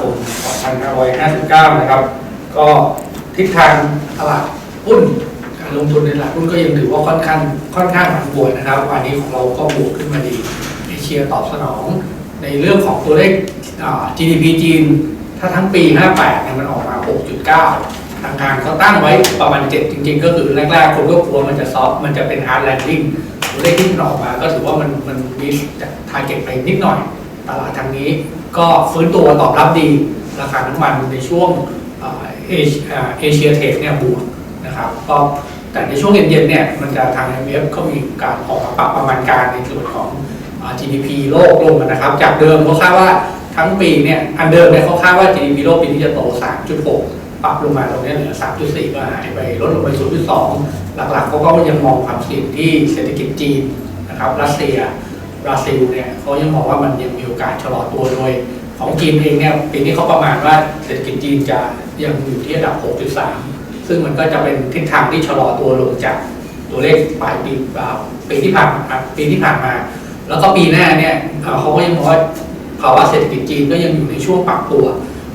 คม 2559 นะครับ ก็ทิศทางตลาดหุ้นการลงทุนในตลาดหุ้นก็ยังถือว่าค่อนข้างค่อนข้างผันผวนนะครับ วันนี้ของเราก็บวกขึ้นมาดีเอเชียตอบสนอง ในเรื่องของตัวเลข GDP จีน ถ้าทั้งปี 58 เนี่ยมันออกมา 6.9 ทางการเขาตั้งไว้ประมาณ 7 จริง ๆ ก็คือแรกๆ คนก็กลัวมันจะซอฟมันจะเป็น hard landing ตัวเลขที่มันออกมาก็ถือว่ามันมันมีจากทาร์เก็ตไปนิดหน่อย ตลาดทางนี้ ก็ฟื้นตัวตอบรับดีราคาน้ำมันในช่วงเอเชียเทคเนี่ยบวกนะครับก็แต่ในช่วงเย็นๆเนี่ยมันจะทาง IMF เขามีการออกมาปรับประมาณการในส่วนของ GDP โลกลงนะครับ จากเดิมเขาคาดว่าทั้งปีเนี่ยอันเดิมเนี่ยเขาคาดว่า GDP โลกปีนี้จะโต 3.6 ปรับลงมาตรงนี้เหลือ 3.4 ก็หายไปลดลงไป 0.2 หลักๆเขาก็ยังมองความเสี่ยงที่เศรษฐกิจจีนนะครับรัสเซีย บราซิลเนี่ยเขายังมองว่ามันยังมีโอกาสชะลอตัวโดยของจีนเองเนี่ยปีนี้เขาประมาณว่าเศรษฐกิจจีนจะยังอยู่ที่ระดับ 6.3 ซึ่งมันก็จะเป็นทิศทางที่ชะลอตัวลงจากตัวเลขปลายปีปีที่ผ่านมาปีที่ผ่านมา แล้วก็ปีหน้าเนี่ยเขาก็ยังมองว่าภาวะเศรษฐกิจจีนก็ยังอยู่ในช่วงปรับตัว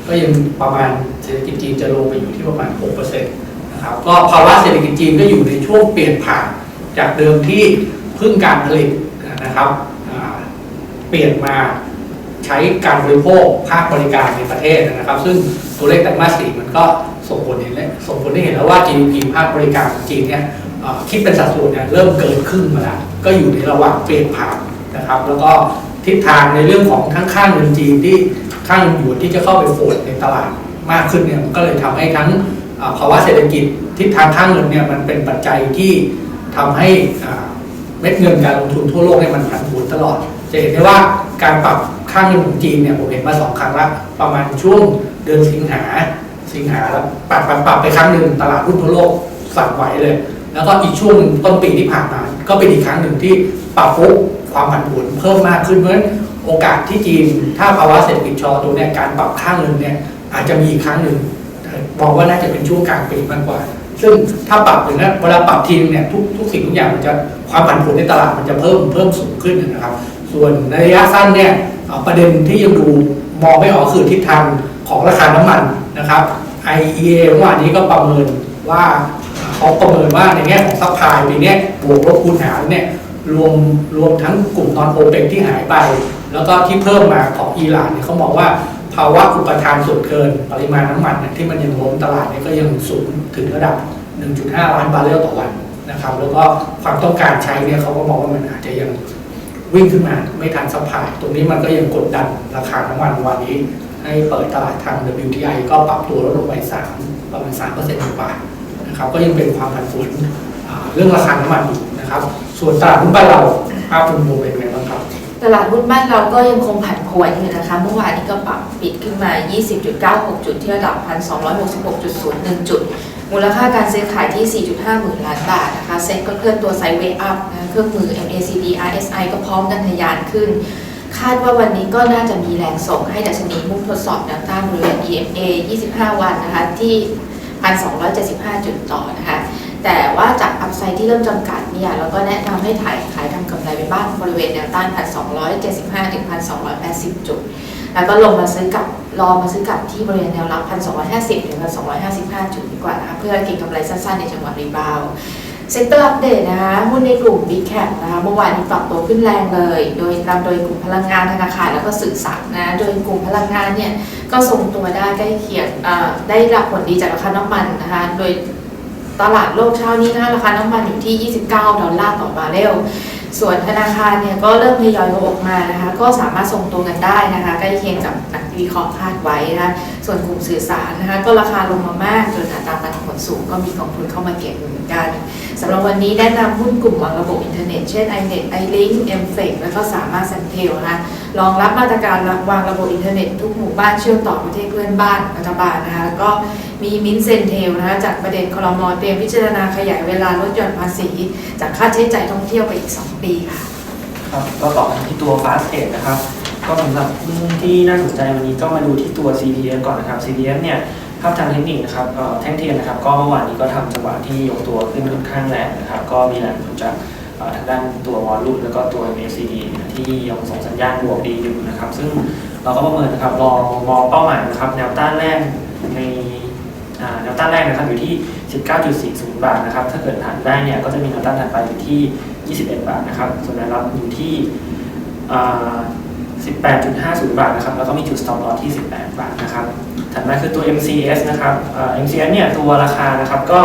ก็ยังประมาณเศรษฐกิจจีนจะลงไปอยู่ที่ประมาณ 6%นะครับก็ภาวะเศรษฐกิจจีนก็อยู่ในช่วงเปลี่ยนผ่านจากเดิมที่พึ่งการผลิตนะครับ ปลี่ยนมาใช้การบริโภคภาคบริการในประเทศนะครับ ซึ่งตัวเลขไตรมาสสี่มันก็ส่งผลเห็นเลยส่งผลให้เห็นแล้วว่า GDP ภาคบริการของจีนเนี่ยคิดเป็นสัดส่วนเนี่ยเริ่มเกินครึ่งมาแล้วก็อยู่ในระหว่างเปลี่ยนผ่านนะครับ แล้วก็ทิศทางในเรื่องของทั้งค่างเงินจีนที่ค่าเงินหยวนที่จะเข้าไปโฟดในตลาดมากขึ้นเนี่ยมันก็เลยทำให้ทั้งภาวะเศรษฐกิจทิศทางค่างเงินเนี่ยมันเป็นปัจจัยที่ทำให้เม็ดเงินการลงทุนทั่วโลกเนี่ยมันผันผวนตลอด จะเห็นได้ว่าการปรับค่าเงินของจีนเนี่ยผมเห็นมาสองครั้งละประมาณช่วงเดือนสิงหาสิงหาแล้วปรับปรับปรับไปครั้งหนึ่งตลาดหุ้นทั่วโลกสั่นไหวเลย แล้วก็อีกช่วงต้นปีที่ผ่านมา ก็เป็นอีกครั้งหนึ่งที่ปรับปุ๊บความผันผวนเพิ่มมากขึ้นเพราะฉะนั้นโอกาสที่จีนถ้าภาวะเศรษฐกิจชะลอตัวเนี่ยการปรับค่าเงินเนี่ยอาจจะมีอีกครั้งหนึ่งบอกว่าน่าจะเป็นช่วงกลางปีมากกว่า ซึ่งถ้าปรับอย่างนั้นเวลาปรับทีนึงเนี่ยทุกทุกสิ่งทุกอย่างมันจะความผันผวนในตลาดมันจะเพิ่มเพิ่มสูงขึ้นนะครับ ส่วนในระยะสั้นเนี่ยประเด็นที่ยังดูมองไม่ออกคือทิศทางของราคาน้ำมันนะครับ IEA เมื่อวานนี้ก็ประเมินว่าเขาประเมินว่าในแง่ของซัพพลายปีเนี้ยบวกลบคูณหารเนี่ยรวมรวมทั้งกลุ่มนอนโอเปกที่หายไป แล้วก็ที่เพิ่มมาของอิหร่านเนี่ยเขามองว่าภาวะอุปทานส่วนเกินปริมาณน้ำมันเนี่ยที่มันยังล้นตลาดเนี่ยก็ยังสูงถึงระดับ 1.5 ล้านบาร์เรลต่อวันนะครับ แล้วก็ความต้องการใช้เนี่ยเขาก็มองว่ามันอาจจะยัง วิ่งขึ้นมาไม่ทันซัพพายตรงนี้มันก็ยังกดดันราคาน้ำมันวันนี้ ให้เปิดตลาดทาง WTI ก็ปรับตัวลดลงไป3ประมาณ3%กว่านะครับก็ยังเป็นความผันผวนเรื่องราคาน้ำมันอยู่นะครับ ส่วนตลาดหุ้นบ้านเราภาพรวมเป็นไงบ้างครับตลาดหุ้นบ้านเราก็ยังคงผันผวนอยู่นะคะ เมื่อวานนี้ก็ปรับปิดขึ้นมา 20.96 จุดที่ระดับ 1,266.01 จุด มูลค่าการซื้อขายที่ 4.5 หมื่นล้านบาทนะคะ เซ็ตก็เคลื่อนตัวไซด์เวย์อัพนะ เครื่องมือ MACD RSI ก็พร้อมกันทะยานขึ้น คาดว่าวันนี้ก็น่าจะมีแรงส่งให้ดัชนีมุ่งทดสอบแนวต้านบริเวณ EMA 25 วันนะคะที่ 1,275 จุดต่อนะคะแต่ว่าจากอัพไซด์ที่เริ่มจำกัดเนี่ยเราก็แนะนำให้ถ่ายขายทำกำไรไปบ้างบริเวณแนวต้าน 1,275 ถึง 1,280 จุด แล้วก็ลงมาซื้อกับรอมาซื้อกับที่บริเวณแนวรับ 1,250 ถึง 1,255 จุดดีกว่านะคะเพื่อเก็งกำไรสั้นๆ ในจังหวะรีบาว เซ็กเตอร์อัปเดตนะคะ หุ้นในกลุ่ม Big Cap นะคะเมื่อวานนี้ปรับตัวขึ้นแรงเลย โดยนำโดยกลุ่มพลังงานธนาคารแล้วก็สื่อสารนะโดยกลุ่มพลังงานเนี่ยก็ทรงตัวได้ใกล้เคียงได้รับผลดีจากราคาน้ำมันนะคะโดยตลาดโลกเช้านี้นะคะราคาน้ำมันอยู่ที่ 29 ดอลลาร์ต่อบาร์เรลส่วนธนาคารเนี่ยก็เริ่มทยอยลงออกมานะคะก็สามารถส่งตัวกันได้นะคะใกล้เคียงกับนัก วิเคราะห์คาดไว้นะคะส่วนกลุ่มสื่อสารนะคะก็ราคาลงมามากจนอัตราปันผลสูงก็มีกองทุนเข้ามาเก็บเหมือนกันสำหรับวันนี้แนะนำหุ้นกลุ่มวางระบบอินเทอร์เน็ตเช่น iNet iLink m f e แล้วก็สามารถ s ันเทลนะคะรองรับมาตรการวางระบบอินเทอร์เน็ตทุกหมู่บ้านเชื่อมต่อประเทศเพื่อนบ้านรัฐบาลนะคะแล้วก็มีมินเซนเทลนะคะจากประเด็นคอรมอเตรียมพิจารณาขยายเวลาลดหย่อนภาษี จากค่าใช้จ่ายท่องเที่ยวไปอีก 2 ปีค่ะครับก็ต่อกันที่ตัว Fast t r a d นะครับ ก็สำหรับหุ้นที่น่าสนใจวันนี้ก็มาดูที่ตัว CPF ก่อนนะครับ CPF เนี่ยภาพทางเทคนิคนะครับแท่งเทียนนะครับ ก็เมื่อวานนี้ก็ทำจังหวะที่ยกตัวขึ้นค่อนข้างแรงนะครับ ก็มีแรงหนุนจากทางด้านตัววอลลุ่มแล้วก็ตัว MACD เนี่ยที่ยังส่งสัญญาณบวกดีอยู่นะครับ ซึ่งเราก็ประเมินนะครับลองมองเป้าหมายนะครับแนวต้านแรกในแนวต้านแรกนะครับอยู่ที่ 19.40 บาทนะครับ ถ้าเกิดผ่านได้เนี่ยก็จะมีแนวต้านถัดไปอยู่ที่ 21 บาทนะครับ ส่วนแนวรับอยู่ที่ 18.50 บาทนะครับ แล้วก็มีจุด stop loss ที่ 18 บาทนะครับ ถัดมาคือตัว MCS นะครับ MCS เนี่ยตัวราคานะครับก็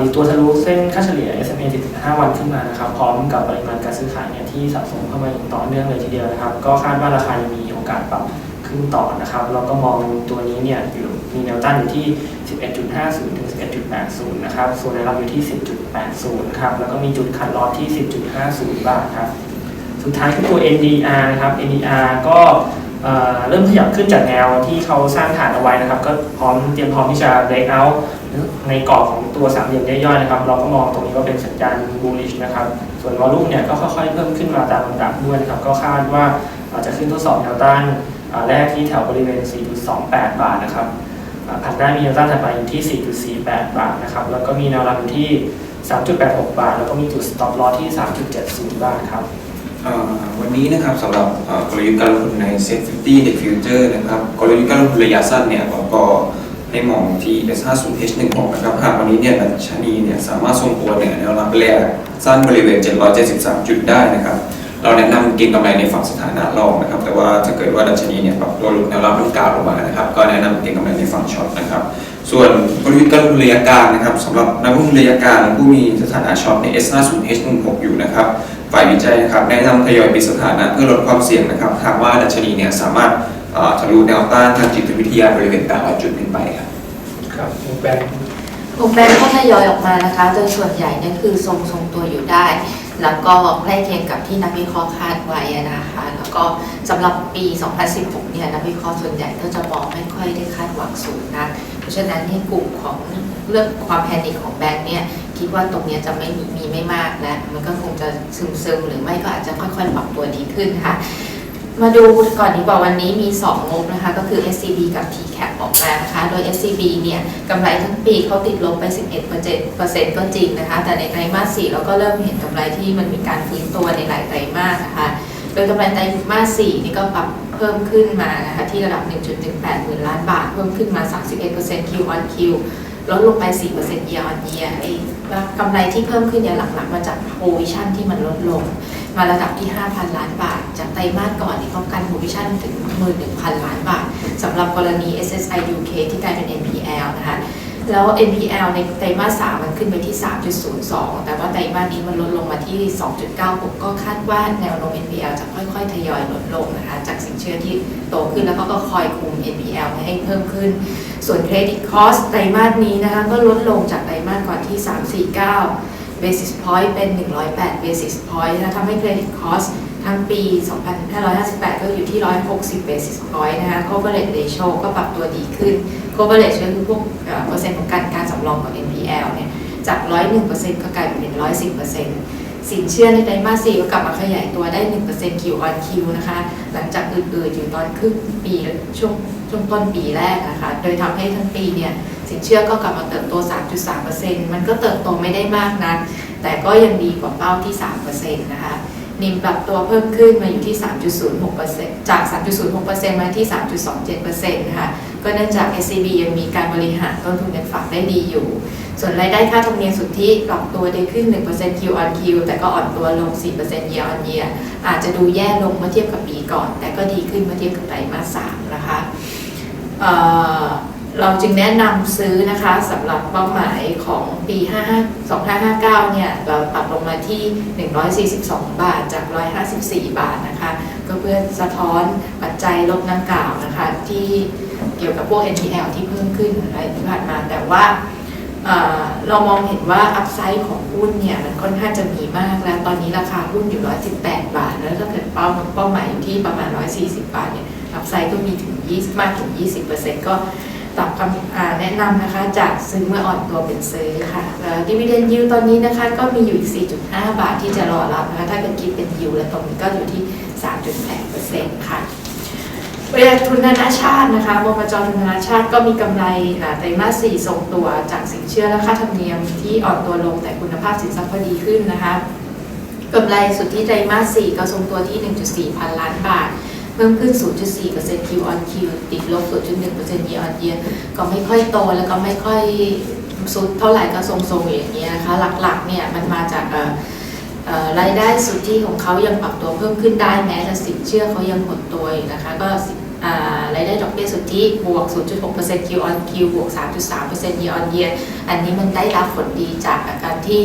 ดีตัวทะลุเส้นค่าเฉลี่ย SMA 75 วันขึ้นมานะครับ พร้อมกับปริมาณการซื้อขายเนี่ยที่สะสมเข้ามาอย่างต่อเนื่องเลยทีเดียวนะครับ ก็คาดว่าราคายังมีโอกาสปรับขึ้นต่อนะครับแล้วก็มองตัวนี้เนี่ยอยู่มีแนวต้านอยู่ที่ 11.50 ถึง 11.80 นะครับ ส่วนแนวรับอยู่ที่ 10.80 ครับ แล้วก็มีจุดขัดลอสที่ 10.50 บาทครับ สุดท้ายคือตัว NDR นะครับ NDR ก็เเริ่มขยับขึ้นจากแนวที่เขาสร้างฐานเอาไว้นะครับ ก็พร้อมเตรียมพร้อมที่จะ break out ในกรอบของตัวสามเหลี่ยมย่อยๆนะครับ เราก็มองตรงนี้ว่าเป็นสัญญาณ bullish นะครับ ส่วนวอลุ่มเนี่ยก็ค่อยๆเพิ่มขึ้นมาตามลำดับด้วยนะครับ ก็คาดว่าอาจจะขึ้นทดสอบแนวต้านแรกที่แถวบริเวณ 4.28 บาทนะครับผ่านได้มีแนวต้านถัดไปอยู่ที่ 4.48 บาทนะครับ แล้วก็มีแนวรับอยู่ที่ 3.86 บาท แล้วก็มีจุด stop loss ที่ 3.70 บาทครับ วันนี้นะครับสำหรับกลยุทธ์การลงทุนใน Set 50 Net Future นะครับกลยุทธ์การลงทุนระยะสั้นเนี่ยก็ให้มองที่ S50H16 นะครับหากวันนี้เนี่ยดัชนีเนี่ยสามารถทรงตัวเหนือแนวรับแรกสั้นบริเวณ 773 จุดได้นะครับ เราแนะนำเก็งกำไรในฝั่งสถานะรองนะครับ แต่ว่าถ้าเกิดว่าดัชนีเนี่ยปรับตัวหลุดแนวรับมันกาวลงมานะครับ ก็แนะนำเก็งกำไรในฝั่งช็อตนะครับ ส่วนกลยุทธ์การลงทุนระยะกลางนะครับสำหรับนักลงทุนระยะกลางผู้มีสถานะช็อตใน S50H16 อยู่นะครับ ฝ่ายวิจัยนะครับแนะนำทยอยปิดสถานะเพื่อลดความเสี่ยงนะครับหากว่าดัชนีเนี่ยสามารถเอ่อทะลุแนวต้านทางจิตวิทยาบริเวณ800จุดขึ้นไปครับครับคุณแบงค์กลุ่มแบงก์ก็ทยอยออกมานะคะ โดยส่วนใหญ่เนี่ยคือทรงทรงตัวอยู่ได้ แล้วก็ใกล้เคียงกับที่นักวิเคราะห์คาดไว้อะนะคะ แล้วก็สำหรับปี 2016 เนี่ยนักวิเคราะห์ส่วนใหญ่ก็จะมองไม่ค่อยได้คาดหวังสูงนะเพราะฉะนั้นเนี่ยกลุ่มของเรื่องความแพนิคของแบงก์เนี่ย คิดว่าตรงนี้จะไม่มีไม่มากแล้วมันก็คงจะซึมซึมๆหรือไม่ก็อาจจะค่อยๆปรับตัวดีขึ้นค่ะ มาดูก่อนดีกว่าวันนี้มี 2 งบนะคะ ก็คือ SCB กับ TCAP ออกมานะคะ โดย SCB เนี่ยกำไรทั้งปีเขาติดลบไป 11%ก็จริงนะคะ แต่ในไตรมาส4เราก็เริ่มเห็นกำไรที่มันมีการฟื้นตัวในหลายไตรมาสนะคะโดยกำไรไตรมาส4นี่ก็ปรับเพิ่มขึ้นมานะคะที่ระดับ 1.18หมื่นล้านบาท เพิ่มขึ้นมา 31% Q on Q ลดลงไป 4% year on year ไอ้กำไรที่เพิ่มขึ้นเนี่ยหลักๆ มาจาก provision ที่มันลดลง มาระดับที่ 5,000 ล้านบาท จากไตรมาสก่อนนี่ป้องกัน provision ถึง 11,000 ล้านบาทสำหรับกรณี SSI UK ที่กลายเป็น NPL นะคะ แล้ว NPL ในไตรมาส3มันขึ้นไปที่ 3.02 แต่ว่าไตรมาสนี้มันลดลงมาที่ 2.96 ก็คาดว่าแนวโน้ม NPL จะค่อยๆ ทยอยลดลงนะคะ จากสินเชื่อที่โตขึ้นแล้วก็ก็คอยคุม NPL ให้เพิ่มขึ้น ส่วน Credit Cost ไตรมาสนี้นะคะก็ลดลงจากไตรมาสก่อนที่ 349 basis point เป็น 108 basis point นะคะทำให้ credit cost ทั้งปี 2558 ก็อยู่ที่ 160 basis point นะคะ coverage ratio ก็ปรับตัวดีขึ้น coverage ก็คือพวกเปอร์เซ็นต์ของการการสำรองกับ NPL เนี่ย จาก 101%ก็กลายเป็น 110%สินเชื่อในไตรมาส 4 ก็กลับมาขยายตัวได้ 1% Q on Q นะคะ หลังจากอืดๆอยู่ตอนครึ่งปีช่วงช่วงต้นปีแรกนะคะ โดยทำให้ทั้งปีเนี่ยสินเชื่อก็กลับมาเติบโต 3.3%มันก็เติบโตไม่ได้มากนะแต่ก็ยังดีกว่าเป้าที่ 3%นะคะ นิมปรับตัวเพิ่มขึ้นมาอยู่ที่ 3.06%จาก 3.06%มาที่ 3.27%นะคะก็เนื่องจาก SCB ยังมีการบริหารต้นทุนเงินฝากได้ดีอยู่ ส่วนรายได้ค่าธรรมเนียมสุทธิปรับตัวได้ขึ้น 1% Q on Q แต่ก็อ่อนตัวลง 4% year on year อาจจะดูแย่ลงเมื่อเทียบกับปีก่อน แต่ก็ดีขึ้นเมื่อเทียบกับไตรมาส3นะคะ เราจึงแนะนำซื้อนะคะสำหรับเป้าหมายของปี 55 2559 เนี่ย เราปรับลงมาที่ 142 บาทจาก 154 บาทนะคะ ก็เพื่อสะท้อนปัจจัยลบดังกล่าวนะคะ ที่เกี่ยวกับพวก NPL ที่เพิ่มขึ้นอะไรที่ผ่านมาแต่ว่าเเรามองเห็นว่าอัพไซด์ของหุ้นเนี่ยมันค่อนข้างจะมีมากแล้ว ตอนนี้ราคาหุ้นอยู่ 118 บาท แล้วถ้าเกิดเป้าเป้าหมายอยู่ที่ประมาณ 140 บาทเนี่ยอัพไซด์ก็มีถึง 20 มากถึง 20%ก็ ตอบคำแนะนำนะคะจากซื้อเมื่ออ่อนตัวเป็นซื้อค่ะแล้วดิวิเดนยิวตอนนี้นะคะก็มีอยู่อีก 4.5 บาทที่จะรอรับนะคะถ้าเกิดคิดเป็นยิวแล้วตรงนี้ก็อยู่ที่ 3.8%ค่ะบริษัททุนนานาชาตินะคะบกจทุนนานาชาติก็มีกำไรไตรมาส4ส่งตัวจากสินเชื่อและค่าธรรมเนียมที่อ่อนตัวลงแต่คุณภาพสินทรัพย์ก็ดีขึ้นนะคะกำไรสุทธิไตรมาส4ก็ทรงตัวที่ 1.4 พันล้านบาท พิ่มขึ้น 0.4% Q on Q ติดลบ 0.1% year on year ก็ไม่ค่อยโตแล้วก็ไม่ค่อยสุดเท่าไหร่ก็ทรงๆอยู่อย่างนี้ยนะคะหลักๆเนี่ยมันมาจากรายได้สุทธิของเขายังปรับตัวเพิ่มขึ้นได้แม้แต่สินเชื่อเขายังหดตัวนะคะก็รายได้ดอกเบี้ยสุทธิบวก 0.6% Q on Q บวก 3.3% year on year อันนี้มันได้รับผลดีจากการที่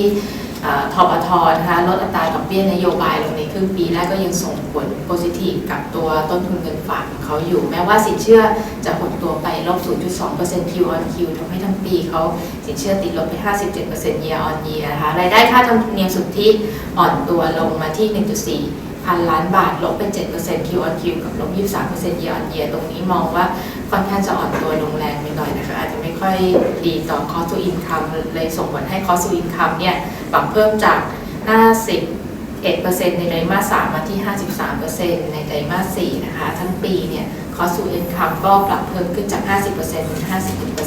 ทบทนะคะลดอัตราดอกเบี้ยนโยบายลงในครึ่งปีแรกก็ยังส่งผลโพซิทีฟกับตัวต้นทุนเงินฝากของเขาอยู่ แม้ว่าสินเชื่อจะหดตัวไปลบ 0.2% Q on Q ทำให้ทั้งปีเขาสินเชื่อติดลบไป 57% year on year นะคะรายได้ค่าธรรมเนียมสุทธิอ่อนตัวลงมาที่ 1.4 พันล้านบาท ลบเป็น 7% Q on Q กับลบ 23% year on year ตรงนี้มองว่าค่อนข้างจะอ่อนตัวลงแรงไปหน่อยนะคะอาจจะ ค่อยดีต่อ cost to income เลยส่งผลให้ cost to income เนี่ยปรับเพิ่มจาก 51%ในไตรมาส 3 มาที่ 53%ในไตรมาส 4 นะคะ ทั้งปีเนี่ย cost to income ก็ปรับเพิ่มขึ้นจาก 50%เป็น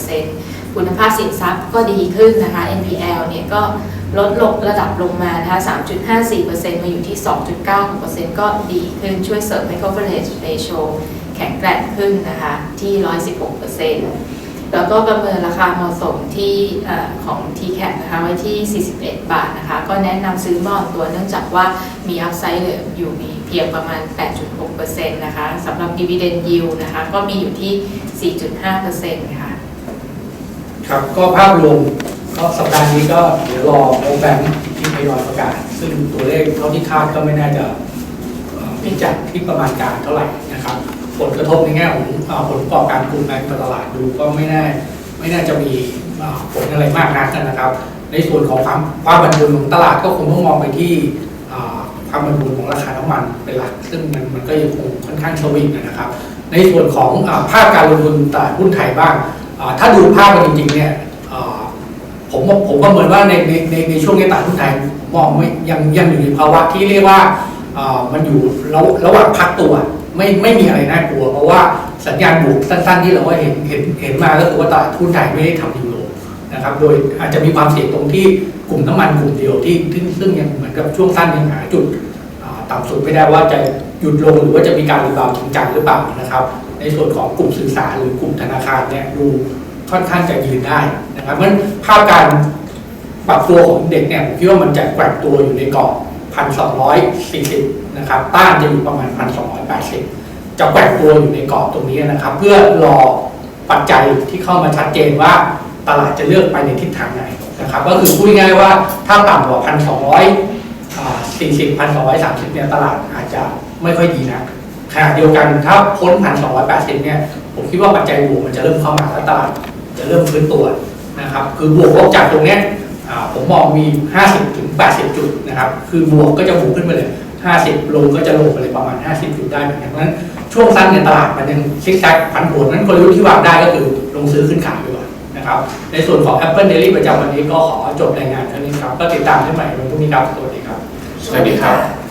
51%คุณภาพสินทรัพย์ก็ดีขึ้นนะคะ NPL เนี่ยก็ลดลงระดับลงมานะคะ 3.54%มาอยู่ที่ 2.96%ก็ดีขึ้นช่วยเสริมให้ coverage ratio แข็งแกร่งขึ้นนะคะที่ 116% แล้วก็ประเมินราคาเหมาะสมที่ของ t c a p นะคะไว้ที่ 41 บาทนะคะ ก็แนะนำซื้อบอลตัวเนื่องจากว่ามีอัพไซด์เหลืออยู่มีเพียงประมาณ 8.6%นะคะสำหรับ dividend yield นะคะก็มีอยู่ที่ 4.5%ค่ะ ครับ ก็ภาพรวมก็สัปดาห์นี้ก็เดี๋ยวรอโปรแกรมที่ทยอยประกาศ ซึ่งตัวเลขเท่าที่คาดก็ไม่น่าจะพิจัดที่ประมาณการเท่าไหร่นะครับ ผลกระทบในแง่ของผลประกอบการกลุ่มแบงก์ตลาดดูก็ไม่แน่ไม่น่าจะมีผลอะไรมากนักนะครับ ในส่วนของความความบันเทิงของตลาดก็คงต้องมองไปที่ความบันเทิงของราคาน้ำมันเป็นหลัก ซึ่งมันมันก็ยังคงค่อนข้างสวิงนะครับ ในส่วนของภาพการลงทุนตลาดหุ้นไทยบ้าง ถ้าดูภาพกันจริงๆเนี่ยผมผมประเมินว่าในในในในช่วงนี้ตลาดหุ้นไทยมองไม่ยังยังอยู่ในภาวะที่เรียกว่ามันอยู่ระหว่างพักตัว ไม่ไม่มีอะไรน่ากลัว เพราะว่าสัญญาณบวกสั้น ๆ ที่เราว่าเห็นเห็นเห็นมาก็คือว่าตลาดหุ้นไทยไม่ได้ทำดีโลนะครับโดยอาจจะมีความเสี่ยงตรงที่กลุ่มน้ำมันกลุ่มเดียวที่ซึ่งซึ่งยังเหมือนกับช่วงสั้นยังหาจุดต่ำสุดไม่ได้ว่าจะหยุดลงหรือว่าจะมีการรีบาวจริงจังหรือเปล่านะครับ ในส่วนของกลุ่มสื่อสารหรือกลุ่มธนาคารเนี่ยดูค่อนข้างจะยืนได้นะครับเพราะภาพการปรับตัวของเด็กเนี่ยผมคิดว่ามันจะแกว่งตัวอยู่ในกรอบพันสองร้อยสี่สิบ นะครับต้านจะอยู่ประมาณพันสองร้อยแปดสิบจะแกว่งตัวอยู่ในกรอบตรงนี้นะครับ เพื่อรอปัจจัยที่เข้ามาชัดเจนว่าตลาดจะเลือกไปในทิศทางไหนนะครับ ก็คือพูดง่ายๆว่าถ้าต่ำกว่าพันสองร้อยสี่สิบพันสองร้อยสามสิบเนี่ยตลาดอาจจะไม่ค่อยดีนะขณะเดียวกันถ้าพ้นพันสองร้อยแปดสิบเนี่ยผมคิดว่าปัจจัยบวกมันจะเริ่มเข้ามาแล้วตลาดจะเริ่มฟื้นตัวนะครับ คือบวกลบจากตรงนี้ผมมองมี 50-80 จุดนะครับ คือบวกก็จะบวกขึ้นไปเลย 50 ลงก็จะลงไปเลยประมาณ 50จุดได้เหมือนกันเพราะฉะนั้นช่วงสั้นในยตลาดมันยังซิกแซกผันผวนนั้นกลยุทธ์ที่วางได้ก็คือลงซื้อขึ้นขายไปก่อนนะครับ ในส่วนของ Apple Daily ประจำวันนี้ก็ขอจบรายงานเท่านี้ครับ ก็ติดตามได้ใหม่วันพรุ่งนี้ครับสวัสดีครับ สวัสดีครับ